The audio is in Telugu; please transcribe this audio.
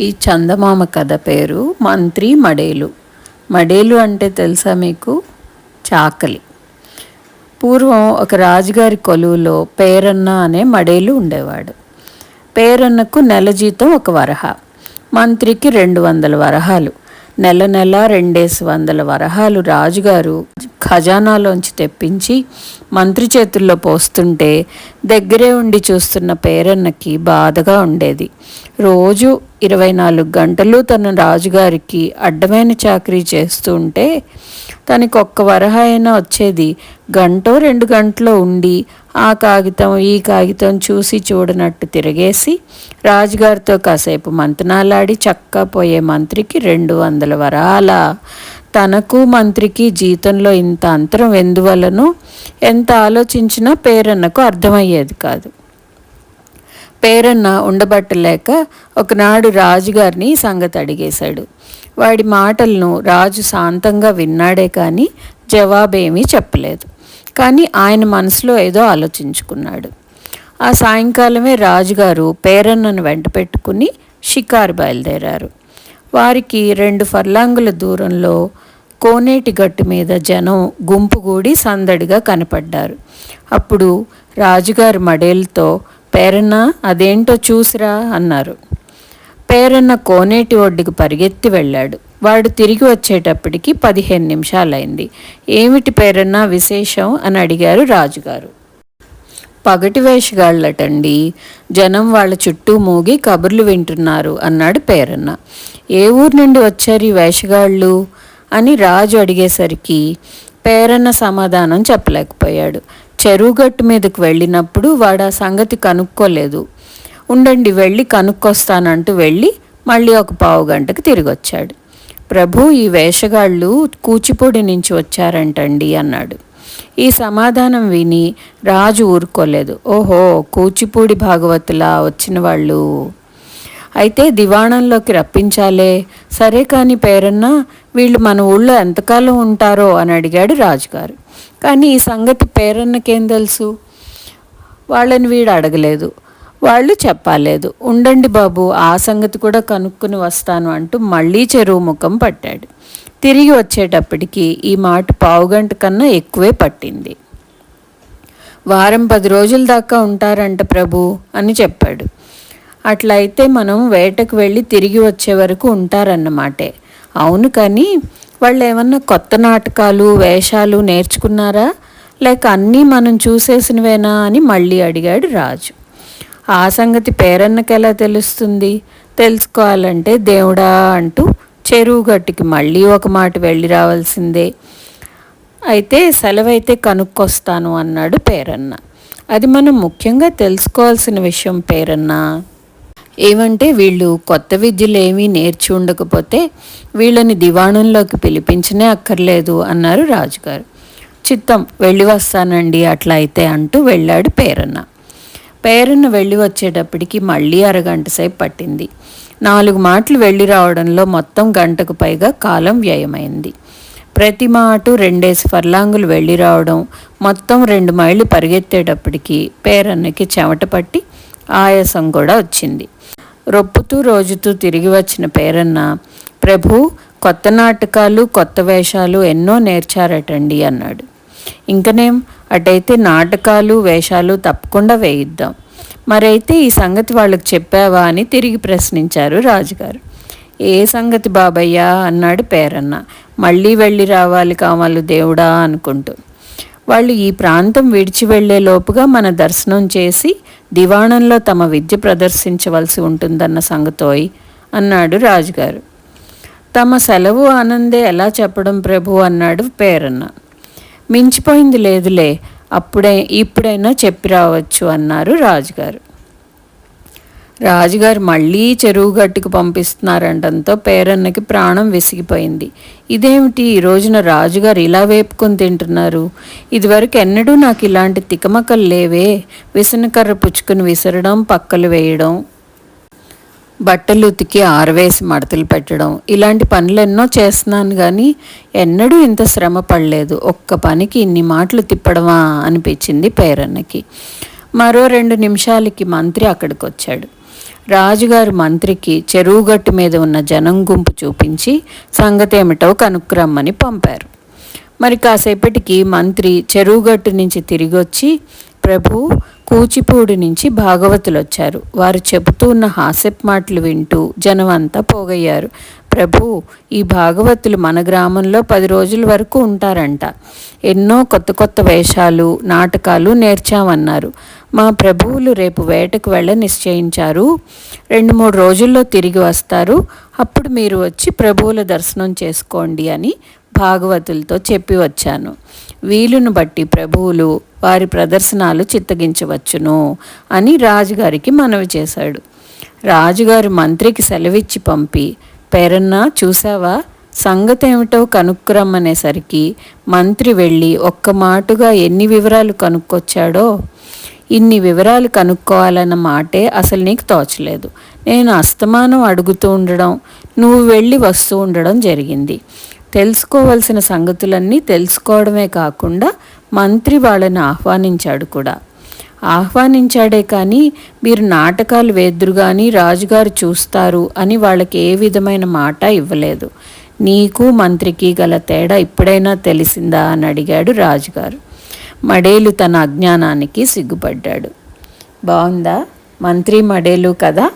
ఈ చందమామ కథ పేరు మంత్రి మడేలు. మడేలు అంటే తెలుసా మీకు? చాకలి. పూర్వం ఒక రాజుగారి కొలువులో పేరన్న అనే మడేలు ఉండేవాడు. పేరన్నకు నెల జీతం ఒక వరహ. మంత్రికి రెండు వందల వరహాలు. నెల నెల రెండేసి వందల వరహాలు రాజుగారు ఖజానాలోంచి తెప్పించి మంత్రి చేతుల్లో పోస్తుంటే దగ్గరే ఉండి చూస్తున్న పేరన్నకి బాధగా ఉండేది. రోజు ఇరవై నాలుగు గంటలు తన రాజుగారికి అడ్డమైన చాకరీ చేస్తూ ఉంటే ఒక్క వరహ అయినా వచ్చేది. గంటో రెండు గంటలో ఉండి ఆ కాగితం ఈ కాగితం చూసి చూడనట్టు తిరిగేసి రాజుగారితో కాసేపు మంతనాలాడి చక్కా పోయే మంత్రికి రెండు వందల వరాల. తనకు మంత్రికి జీతంలో ఇంత అంతరం ఎందువలనో? ఎంత ఆలోచించినా పేరన్నకు అర్థమయ్యేది కాదు. పేరన్న ఉండబట్టలేక ఒకనాడు రాజుగారిని సంగతి అడిగేశాడు. వాడి మాటలను రాజు శాంతంగా విన్నాడే కానీ జవాబేమీ చెప్పలేదు. కానీ ఆయన మనసులో ఏదో ఆలోచించుకున్నాడు. ఆ సాయంకాలమే రాజుగారు పేరన్నను వెంట పెట్టుకుని షికారు బయలుదేరారు. వారికి రెండు ఫర్లాంగుల దూరంలో కోనేటి గట్టు మీద జనం గుంపుగూడి సందడిగా కనపడ్డారు. అప్పుడు రాజుగారు మడేలతో పేరన్న అదేంటో చూసిరా అన్నారు. పేరన్న కోనేటి ఒడ్డుకు పరిగెత్తి వెళ్ళాడు. వాడు తిరిగి వచ్చేటప్పటికి పదిహేను నిమిషాలైంది. ఏమిటి పేరన్న విశేషం? అని అడిగారు రాజుగారు. పగటి వేషగాళ్ళటండి. జనం వాళ్ళ చుట్టూ మూగి కబుర్లు వింటున్నారు అన్నాడు పేరన్న. ఏ ఊరు నుండి వచ్చారు ఈ వేషగాళ్ళు? అని రాజు అడిగేసరికి పేరన్న సమాధానం చెప్పలేకపోయాడు. చెరువుగట్టు మీదకు వెళ్ళినప్పుడు వాడు ఆ సంగతి కనుక్కోలేదు. ఉండండి వెళ్ళి కనుక్కొస్తానంటూ వెళ్ళి మళ్ళీ ఒక పావు గంటకు తిరిగి వచ్చాడు ప్రభు ఈ వేషగాళ్ళు కూచిపూడి నుంచి వచ్చారంటండి అన్నాడు. ఈ సమాధానం విని రాజు ఊరుకోలేదు. ఓహో కూచిపూడి భాగవతులా వచ్చిన వాళ్ళు. అయితే దివాణంలోకి రప్పించాలే. సరే కాని పేరన్నా వీళ్ళు మన ఊళ్ళో ఎంతకాలం ఉంటారో అని అడిగాడు రాజుగారు. కానీ ఈ సంగతి పేరన్నకేం తెలుసు? వాళ్ళని వీడు అడగలేదు. వాళ్ళు చెప్పాలేదు. ఉండండి బాబు ఆ సంగతి కూడా కనుక్కుని వస్తాను అంటూ మళ్ళీ చెరువు ముఖం పట్టాడు. తిరిగి వచ్చేటప్పటికి ఈ మాట పావుగంట కన్నా ఎక్కువే పట్టింది. వారం పది రోజుల దాకా ఉంటారంట ప్రభు అని చెప్పాడు. అట్లయితే మనం వేటకు వెళ్ళి తిరిగి వచ్చే వరకు ఉంటారన్నమాటే. అవును కానీ వాళ్ళు ఏమన్నా కొత్త నాటకాలు వేషాలు నేర్చుకున్నారా? లేక అన్నీ మనం చూసేసినవేనా అని మళ్ళీ అడిగాడు రాజు. ఆ సంగతి పేరన్నకి ఎలా తెలుస్తుంది? తెలుసుకోవాలంటే దేవుడా అంటూ చెరువు గట్టుకి మళ్ళీ ఒక మాట వెళ్ళి రావాల్సిందే. అయితే సెలవైతే కనుక్కొస్తాను అన్నాడు పేరన్న. అది మనం ముఖ్యంగా తెలుసుకోవాల్సిన విషయం పేరన్నా. ఏమంటే వీళ్ళు కొత్త విద్యలు ఏమీ నేర్చి ఉండకపోతే వీళ్ళని దివాణంలోకి పిలిపించనే అక్కర్లేదు అన్నారు రాజుగారు. చిత్తం వెళ్ళి వస్తానండి అట్లా అయితే అంటూ వెళ్ళాడు పేరన్న. పేరన్న వెళ్ళి వచ్చేటప్పటికి మళ్ళీ అరగంట సేపు పట్టింది. నాలుగు మాటలు వెళ్ళి రావడంలో మొత్తం గంటకు పైగా కాలం వ్యయమైంది. ప్రతి మాటు రెండేసి ఫర్లాంగులు వెళ్ళి రావడం మొత్తం రెండు మైళ్ళు పరిగెత్తేటప్పటికి పేరన్నకి చెమట పట్టి ఆయాసం కూడా వచ్చింది. రొప్పుతూ రోజుతూ తిరిగి వచ్చిన పేరన్న ప్రభు కొత్త నాటకాలు కొత్త వేషాలు ఎన్నో నేర్చారటండి అన్నాడు. ఇంకనేం అటైతే నాటకాలు వేషాలు తప్పకుండా వేయిద్దాం. మరైతే ఈ సంగతి వాళ్ళకి చెప్పావా అని తిరిగి ప్రశ్నించారు రాజుగారు. ఏ సంగతి బాబయ్యా అన్నాడు పేరన్న. మళ్ళీ వెళ్ళి రావాలి కావాలి దేవుడా అనుకుంటూ. వాళ్ళు ఈ ప్రాంతం విడిచి వెళ్ళేలోపుగా మన దర్శనం చేసి దివాణంలో తమ విద్య ప్రదర్శించవలసి ఉంటుందన్న సంగతోయ్ అన్నాడు రాజుగారు. తమ సెలవు ఆనందే ఎలా చెప్పడం ప్రభు అన్నాడు పేరన్న. మించిపోయింది లేదులే అప్పుడే ఇప్పుడైనా చెప్పి రావచ్చు అన్నారు రాజుగారు. రాజుగారు మళ్ళీ చెరువు గట్టుకు పంపిస్తున్నారంటంతో పేరన్నకి ప్రాణం విసిగిపోయింది. ఇదేమిటి? ఈ రోజున రాజుగారు ఇలా వేపుకొని తింటున్నారు. ఇదివరకు ఎన్నడూ నాకు ఇలాంటి తికమకలు లేవే. విసనకర్ర పుచ్చుకుని విసరడం పక్కలు వేయడం బట్టలు ఉతికి ఆరవేసి మడతలు పెట్టడం ఇలాంటి పనులు ఎన్నో చేస్తున్నాను కానీ ఎన్నడూ ఇంత శ్రమ పడలేదు. ఒక్క పనికి ఇన్ని మాటలు తిప్పడమా? అనిపించింది పేరన్నకి. మరో రెండు నిమిషాలకి మంత్రి అక్కడికి వచ్చాడు రాజుగారు మంత్రికి చెరువుగట్టు మీద ఉన్న జనం గుంపు చూపించి సంగతేమిటో కనుక్కురమ్మని పంపారు. మరి కాసేపటికి మంత్రి చెరువుగట్టు నుంచి తిరిగొచ్చి ప్రభు కూచిపూడి నుంచి భాగవతులు వచ్చారు వారు చెబుతూ ఉన్న హాస్యపు మాటలు వింటూ జనం అంతా పోగయ్యారు. ప్రభు ఈ భాగవతులు మన గ్రామంలో పది రోజుల వరకు ఉంటారంట. ఎన్నో కొత్త కొత్త వేషాలు నాటకాలు నేర్చామన్నారు. మా ప్రభువులు రేపు వేటకు వెళ్ళ నిశ్చయించారు. రెండు మూడు రోజుల్లో తిరిగి వస్తారు. అప్పుడు మీరు వచ్చి ప్రభువుల దర్శనం చేసుకోండి అని భాగవతులతో చెప్పి వచ్చాను. వీలును బట్టి ప్రభువులు వారి ప్రదర్శనాలు చిత్తగించవచ్చును అని రాజుగారికి మనవి చేశాడు. రాజుగారు మంత్రికి సెలవిచ్చి పంపి పేరన్నా చూసావా సంగతి ఏమిటో కనుక్కురమ్మనేసరికి మంత్రి వెళ్ళి ఒక్క మాటుగా ఎన్ని వివరాలు కనుక్కొచ్చాడో? ఇన్ని వివరాలు కనుక్కోవాలన్న మాటే అసలు నీకు తోచలేదు. నేను అస్తమానం అడుగుతూ ఉండడం నువ్వు వెళ్ళి వస్తూ ఉండడం జరిగింది. తెలుసుకోవలసిన సంగతులన్నీ తెలుసుకోవడమే కాకుండా మంత్రి వాళ్ళని ఆహ్వానించాడు కూడా. ఆహ్వానించాడే కానీ మీరు నాటకాలు వేద్దురు కానీ రాజుగారు చూస్తారు అని వాళ్ళకి ఏ విధమైన మాట ఇవ్వలేదు. నీకు మంత్రికి గల తేడా ఇప్పుడైనా తెలిసిందా అని అడిగాడు రాజుగారు. మడేలు తన అజ్ఞానానికి సిగ్గుపడ్డాడు. బాగుందా మంత్రి మడేలు కదా?